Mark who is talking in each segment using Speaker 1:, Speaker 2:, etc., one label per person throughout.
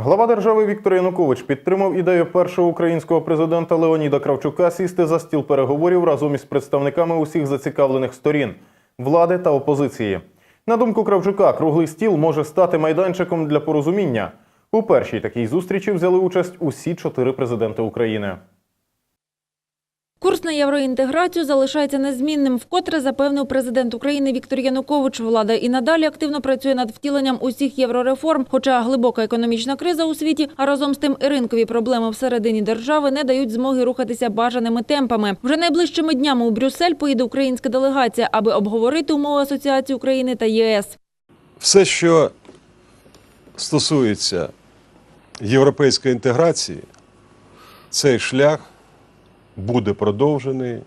Speaker 1: Глава держави Віктор Янукович підтримав ідею першого українського президента Леоніда Кравчука сісти за стіл переговорів разом із представниками усіх зацікавлених сторін влади та опозиції. На думку Кравчука, круглий стіл може стати майданчиком для порозуміння. У першій такій зустрічі взяли участь усі чотири президенти України.
Speaker 2: Курс на євроінтеграцію залишається незмінним. Вкотре запевнив президент України Віктор Янукович. Влада і надалі активно працює над втіленням усіх єврореформ. Хоча глибока економічна криза у світі, а разом з тим і ринкові проблеми всередині держави не дають змоги рухатися бажаними темпами. Вже найближчими днями у Брюссель поїде українська делегація, аби обговорити умови асоціації України та ЄС.
Speaker 3: Все, що стосується європейської інтеграції, цей шлях буде продовжений.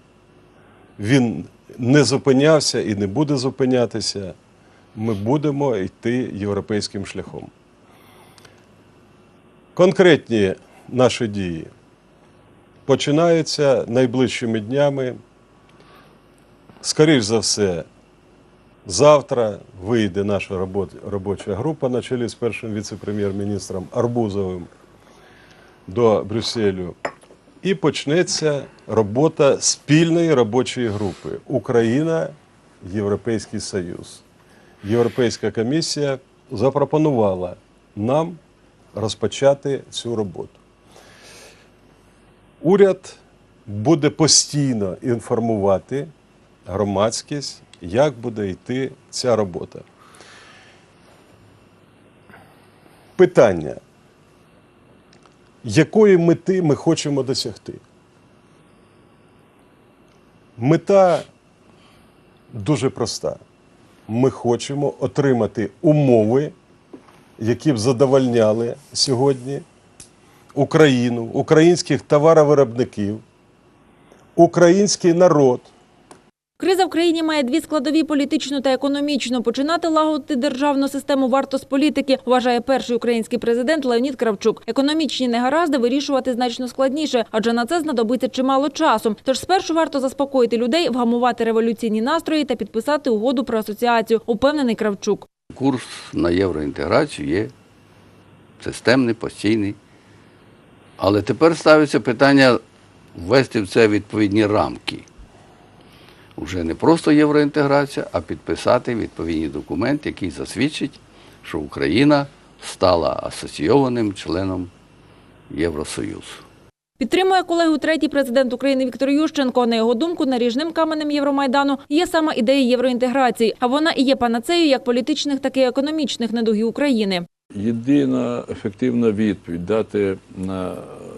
Speaker 3: Він не зупинявся і не буде зупинятися. Ми будемо йти європейським шляхом. Конкретні наші дії починаються найближчими днями. Скоріш за все, Завтра вийде наша робоча група на чолі з першим віце-прем'єр-міністром Арбузовим до Брюсселю. І почнеться робота спільної робочої групи Україна, Європейський Союз. Європейська комісія запропонувала нам розпочати цю роботу. Уряд буде постійно інформувати громадськість, як буде йти ця робота. Питання. Якої мети ми хочемо досягти? Мета дуже проста. Ми хочемо отримати умови, які б задовольняли сьогодні Україну, українських товаровиробників, український народ.
Speaker 2: Криза в країні має дві складові політичну та економічну. Починати лагодити державну систему варто з політики, вважає перший український президент Леонід Кравчук. Економічні негаразди вирішувати значно складніше, адже на це знадобиться чимало часу. Тож спершу варто заспокоїти людей, вгамувати революційні настрої та підписати угоду про асоціацію. Упевнений Кравчук.
Speaker 4: Курс на євроінтеграцію є системний, постійний. Але тепер ставиться питання ввести в це відповідні рамки. Уже не просто євроінтеграція, а підписати відповідні документи, який засвідчить, що Україна стала асоційованим членом Євросоюзу.
Speaker 2: Підтримує колегу третій президент України Віктор Ющенко. На його думку, наріжним каменем Євромайдану є саме ідея євроінтеграції, а вона і є панацею як політичних, так і економічних недугів України.
Speaker 5: Єдина ефективна відповідь дати на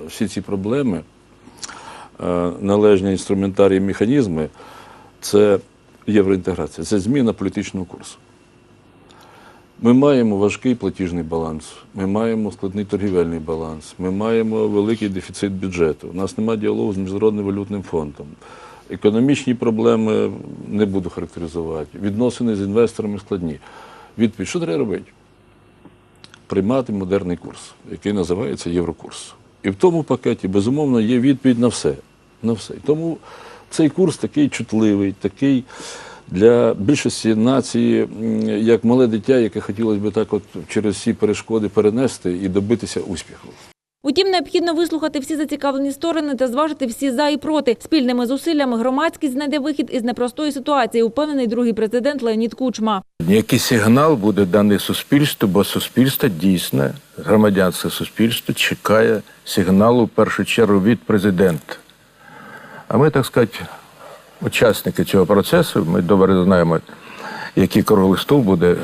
Speaker 5: всі ці проблеми е, належні інструментарії і механізми це євроінтеграція, це зміна політичного курсу. Ми маємо важкий платіжний баланс, ми маємо складний торгівельний баланс, ми маємо великий дефіцит бюджету. У нас немає діалогу з Міжнародним валютним фондом. Економічні проблеми не буду характеризувати. Відносини з інвесторами складні. Відповідь, що треба робити? приймати модерний курс, який називається Єврокурс. І в тому пакеті, безумовно, є відповідь на все. На все. І тому цей курс такий чутливий, такий для більшості нації, як мале дитя, яке хотілося б так от через всі перешкоди перенести і добитися успіху.
Speaker 2: Утім, необхідно вислухати всі зацікавлені сторони та зважити всі за і проти. Спільними зусиллями громадськість знайде вихід із непростої ситуації, упевнений другий президент Леонід Кучма.
Speaker 6: Який сигнал буде даний суспільству, бо суспільство дійсно, громадянське суспільство чекає сигналу в першу чергу від президента. А ми, так сказати, учасники цього процесу, ми добре знаємо, який круглий стол буде,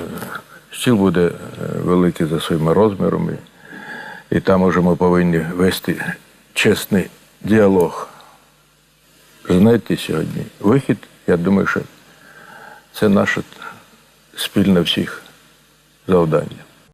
Speaker 6: стіл буде е, великий за своїми розмірами. І там уже ми повинні вести чесний діалог. Знаєте, сьогодні вихід, я думаю, що це наше спільне всіх завдання.